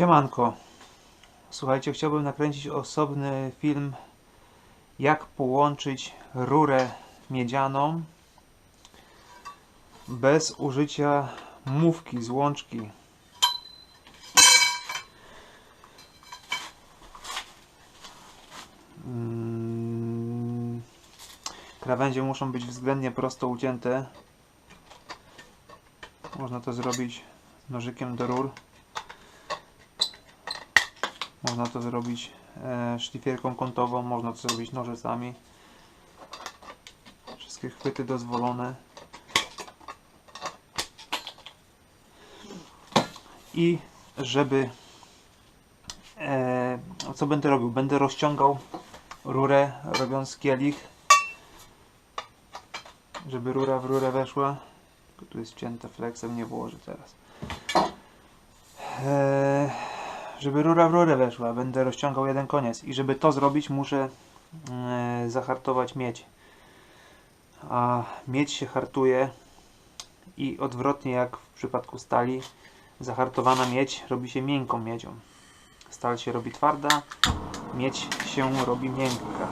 Siemanko. Słuchajcie, chciałbym nakręcić osobny film jak połączyć rurę miedzianą bez użycia mówki, złączki. Mm, Krawędzie muszą być względnie prosto ucięte. Można to zrobić nożykiem do rur. Można to zrobić e, szlifierką kątową, można to zrobić nożycami. Wszystkie chwyty dozwolone. I żeby e, co będę robił? Będę rozciągał rurę robiąc kielich żeby rura w rurę weszła tu jest wcięte flexem, nie włożę teraz żeby rura w rurę weszła będę rozciągał jeden koniec i żeby to zrobić muszę e, zahartować miedź. A miedź się hartuje i odwrotnie jak w przypadku stali zahartowana miedź robi się miękką miedzią. Stal się robi twarda miedź się robi miękka.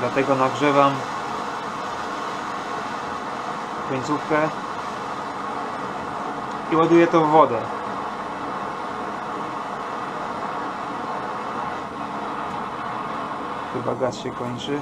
Dlatego nagrzewam końcówkę i ładuję to w wodę. Chyba gaz się kończy.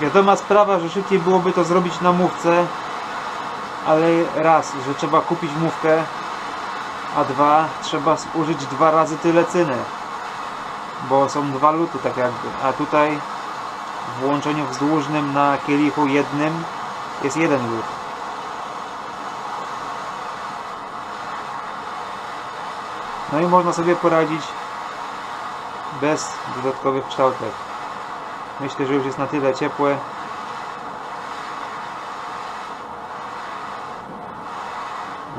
Wiadoma sprawa, że szybciej byłoby to zrobić na mówce, ale raz, że trzeba kupić mówkę, a dwa, trzeba użyć dwa razy tyle cyny, bo są dwa luty tak jakby, a tutaj w łączeniu wzdłużnym na kielichu jednym jest jeden lód. No i można sobie poradzić bez dodatkowych kształtek. Myślę, że już jest na tyle ciepłe.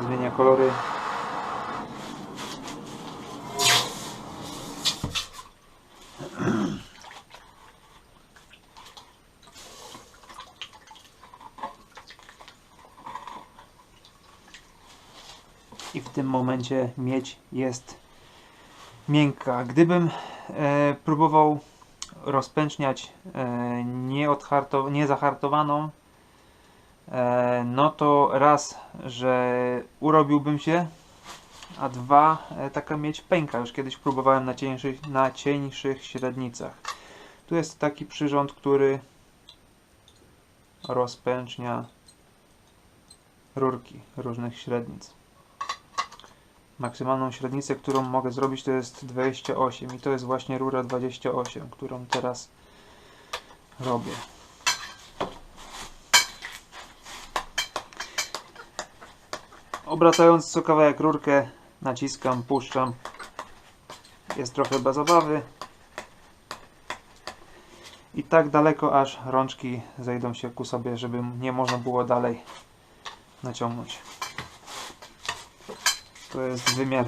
Zmienia kolory. I w tym momencie miedź jest miękka. Gdybym e, próbował rozpęczniać e, niezahartowaną no to raz, że urobiłbym się a dwa, e, taka mieć pęka. Już kiedyś próbowałem na cieńszych, na cieńszych średnicach. Tu jest taki przyrząd, który rozpęcznia rurki różnych średnic. Maksymalną średnicę, którą mogę zrobić to jest 28 i to jest właśnie rura 28, którą teraz robię. Obracając co kawałek rurkę naciskam, puszczam. Jest trochę bez obawy. I tak daleko aż rączki zejdą się ku sobie, żeby nie można było dalej naciągnąć. To jest wymiar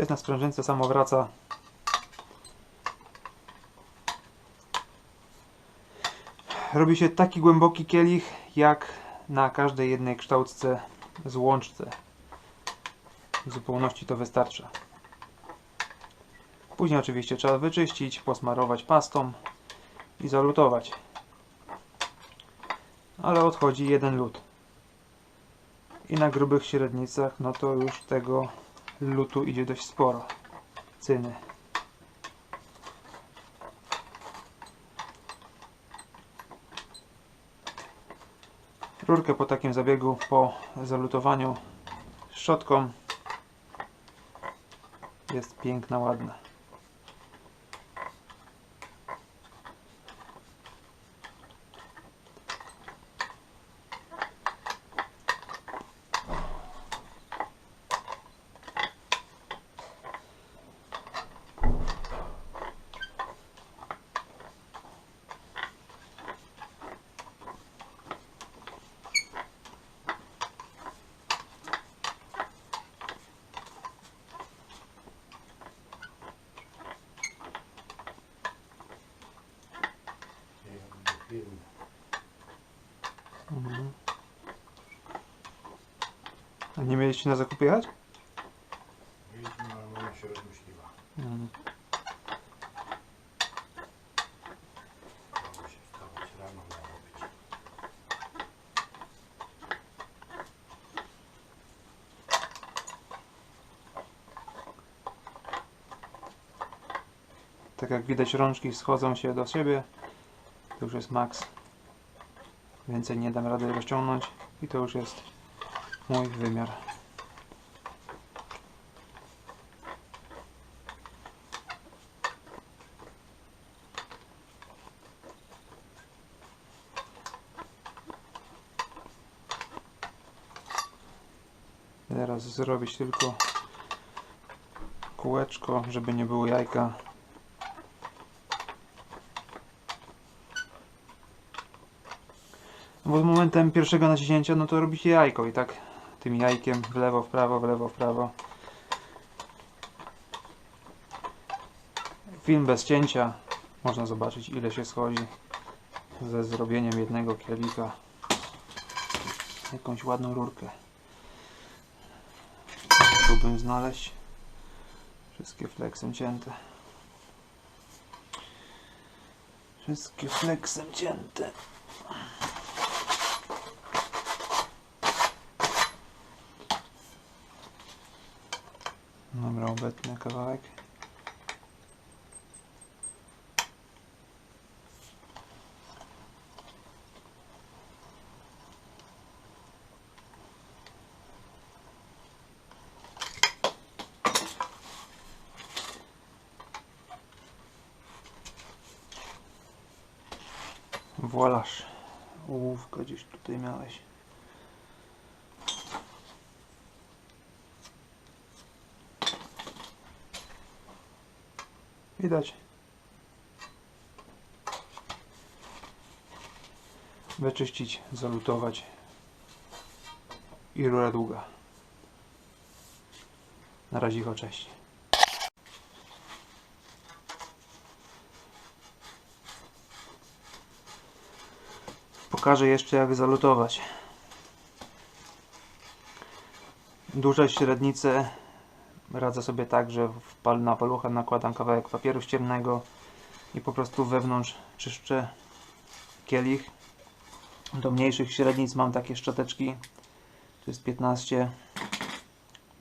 To jest na sprężynce samo wraca. Robi się taki głęboki kielich, jak na każdej jednej kształtce złączce. W zupełności to wystarcza. Później oczywiście trzeba wyczyścić, posmarować pastą i zalutować. Ale odchodzi jeden lód. I na grubych średnicach, no to już tego lutu idzie dość sporo. Cyny. Rurkę po takim zabiegu, po zalutowaniu szczotką jest piękna, ładna. firmy. Mhm. A nie mieliście na zakupy jechać? Mieliśmy, ale ona się rozmyśliła. Mhm. Miało się wstawać rano narobić. Tak jak widać rączki schodzą się do siebie. To już jest maks. Więcej nie dam rady rozciągnąć i to już jest mój wymiar. Teraz zrobić tylko kółeczko, żeby nie było jajka. Bo momentem pierwszego naciśnięcia, no to robicie jajko i tak tym jajkiem w lewo, w prawo, w lewo, w prawo. Film bez cięcia. Można zobaczyć ile się schodzi ze zrobieniem jednego kielika. Jakąś ładną rurkę. Chciałbym znaleźć. Wszystkie fleksem cięte. Wszystkie fleksem cięte. Dobra, obetnę kawałek. Włalasz. Ołówka gdzieś tutaj miałeś. Widać. Wyczyścić, zalutować. I rura długa. Na razie ich cześć. Pokażę jeszcze jak zalutować. Duże średnice radzę sobie tak, że na palucha nakładam kawałek papieru ściernego i po prostu wewnątrz czyszczę kielich. Do mniejszych średnic mam takie szczoteczki. Tu jest 15.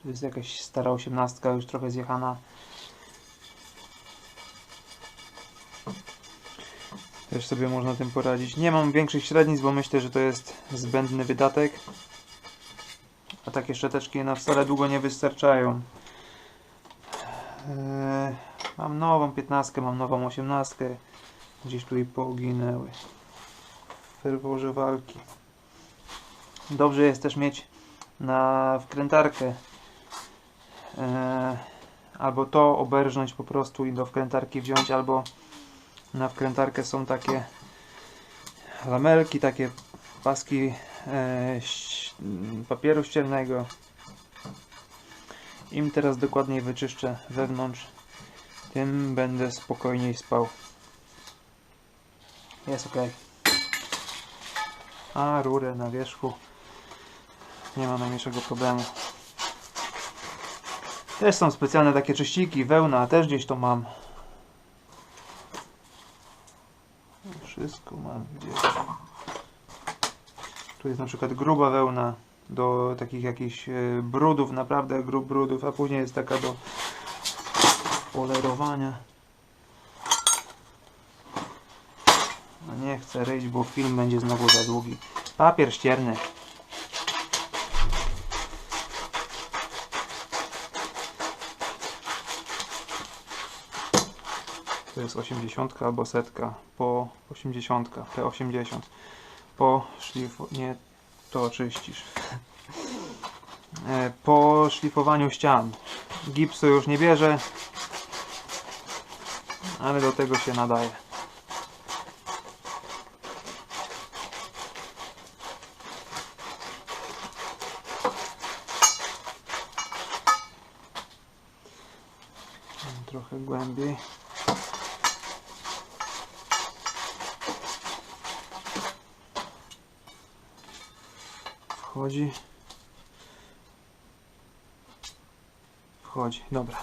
Tu jest jakaś stara 18, już trochę zjechana. Też sobie można tym poradzić. Nie mam większych średnic, bo myślę, że to jest zbędny wydatek. A takie szczoteczki na wcale długo nie wystarczają. Eee, mam nową 15, mam nową 18. Gdzieś tu i poginęły. W ferworze walki. Dobrze jest też mieć na wkrętarkę. Eee, albo to oberżnąć po prostu i do wkrętarki wziąć, albo na wkrętarkę są takie lamelki, takie paski e, papieru ściernego. Im teraz dokładniej wyczyszczę wewnątrz, tym będę spokojniej spał. Jest ok. A rurę na wierzchu nie ma najmniejszego problemu. Też są specjalne takie czyściki, wełna, też gdzieś to mam. Wszystko mam gdzieś. Tu jest na przykład gruba wełna do takich jakichś e, brudów, naprawdę grub brudów, a później jest taka do polerowania. No nie chcę ryć, bo film będzie znowu za długi. Papier ścierny. To jest 80 albo setka po 80, P80 po szlifu... nie to czyścisz E, po szlifowaniu ścian. Gipsu już nie bierze ale do tego się nadaje. Trochę głębiej wchodzi. Wchodzi, dobra.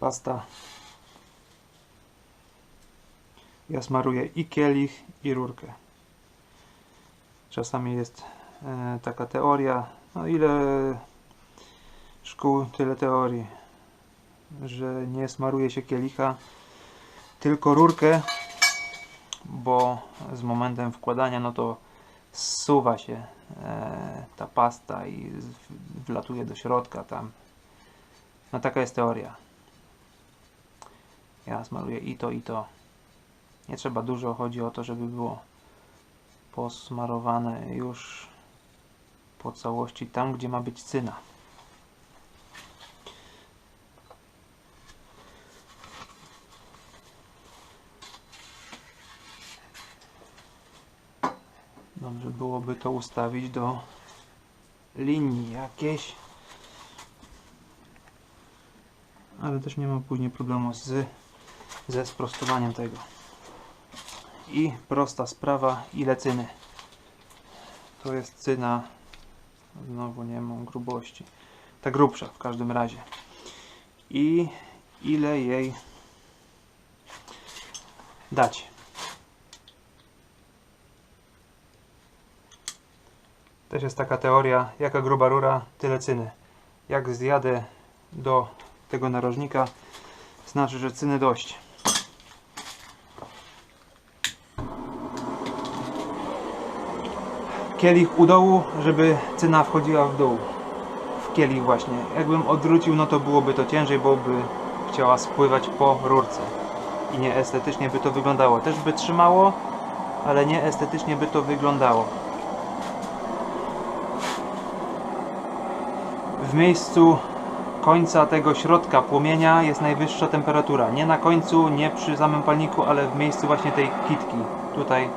Pasta. Ja smaruję i kielich, i rurkę. Czasami jest e, taka teoria, no ile szkół, tyle teorii, że nie smaruje się kielicha, tylko rurkę, bo z momentem wkładania no to zsuwa się e, ta pasta i wlatuje do środka tam. No taka jest teoria. Ja smaruję i to, i to. Nie trzeba dużo, chodzi o to, żeby było posmarowane już po całości tam, gdzie ma być cyna. Byłoby to ustawić do linii jakiejś. Ale też nie mam później problemu z, ze sprostowaniem tego. I prosta sprawa, ile cyny. To jest cyna. Znowu nie mam grubości. Ta grubsza w każdym razie. I ile jej dać. Też jest taka teoria, jaka gruba rura, tyle cyny. Jak zjadę do tego narożnika, znaczy, że cyny dość. Kielich u dołu, żeby cyna wchodziła w dół. W kielich właśnie. Jakbym odwrócił, no to byłoby to ciężej, bo by chciała spływać po rurce. I nie estetycznie by to wyglądało. Też by trzymało, ale nie estetycznie by to wyglądało. W miejscu końca tego środka płomienia jest najwyższa temperatura. Nie na końcu, nie przy samym palniku, ale w miejscu właśnie tej kitki. Tutaj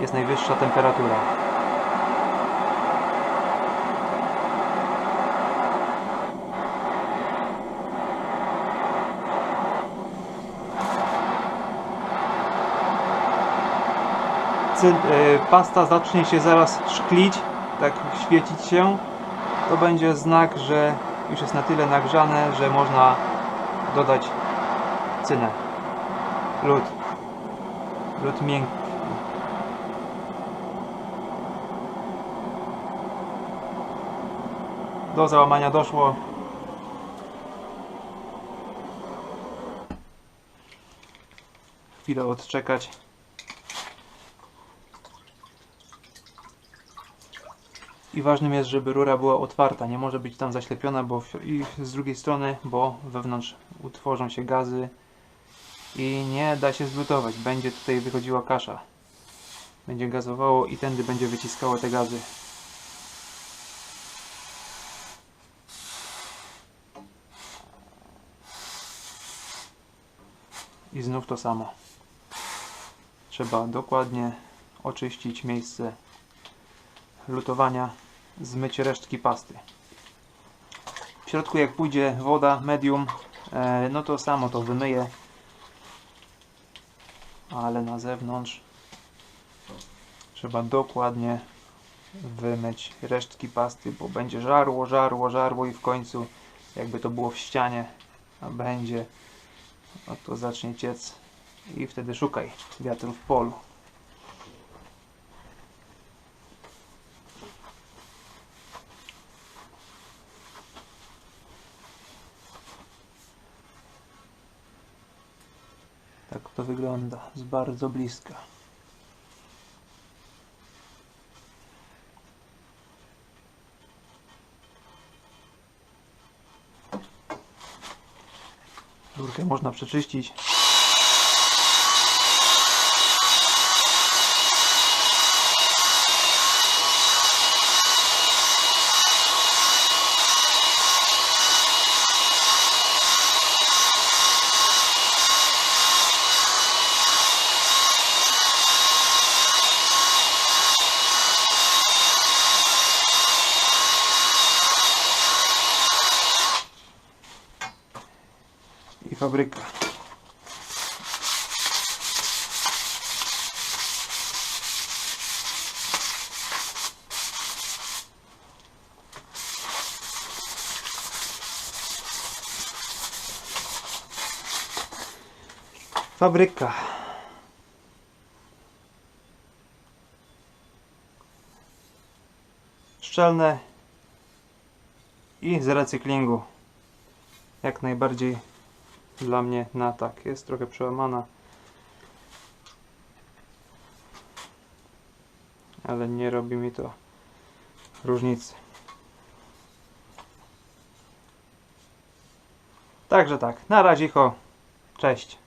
jest najwyższa temperatura. Y, Pasta zacznie się zaraz szklić, tak świecić się to będzie znak, że już jest na tyle nagrzane, że można dodać cynę. Lód. Lód miękki. Do załamania doszło. Chwilę odczekać. I ważnym jest, żeby rura była otwarta, nie może być tam zaślepiona, bo i z drugiej strony, bo wewnątrz utworzą się gazy i nie da się zlutować. Będzie tutaj wychodziła kasza. Będzie gazowało i tędy będzie wyciskało te gazy. I znów to samo. Trzeba dokładnie oczyścić miejsce lutowania, zmyć resztki pasty. W środku jak pójdzie woda medium, e, no to samo to wymyję. Ale na zewnątrz trzeba dokładnie wymyć resztki pasty, bo będzie żarło, żarło, żarło i w końcu jakby to było w ścianie, a będzie, no to zacznie ciec i wtedy szukaj wiatru w polu. Tak to wygląda z bardzo bliska. Rurkę można przeczyścić. fabryka. Fabryka. Szczelne i z recyklingu. Jak najbardziej dla mnie na tak. Jest trochę przełamana. Ale nie robi mi to różnicy. Także tak, na razie, cześć.